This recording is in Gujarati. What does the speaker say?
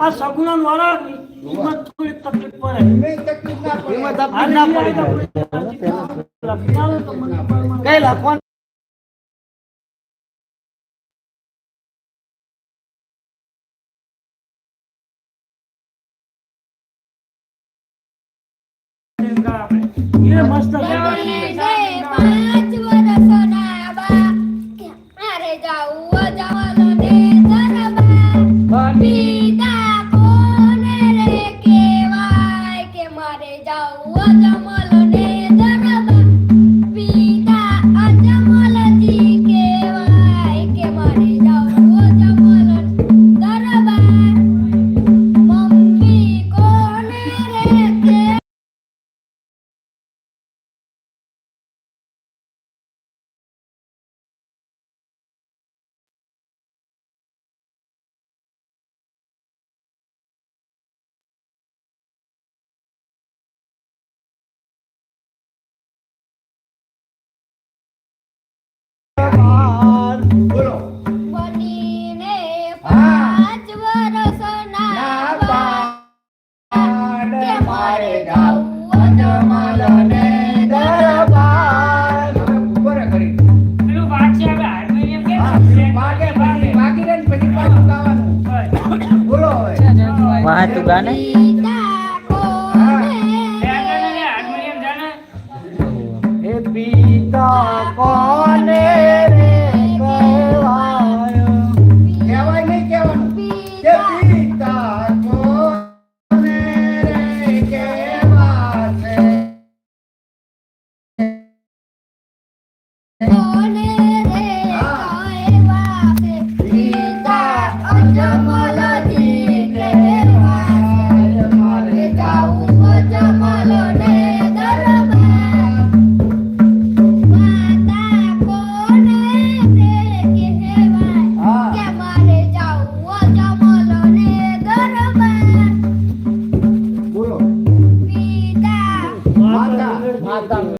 આ સગુણા વાળા હિંમત થોડી તકલીફ પડે. તકલીફ ના કઈ લખવાનું? એ મસ્ત મારે ગાવ. વનમાલ ને કોને Adam.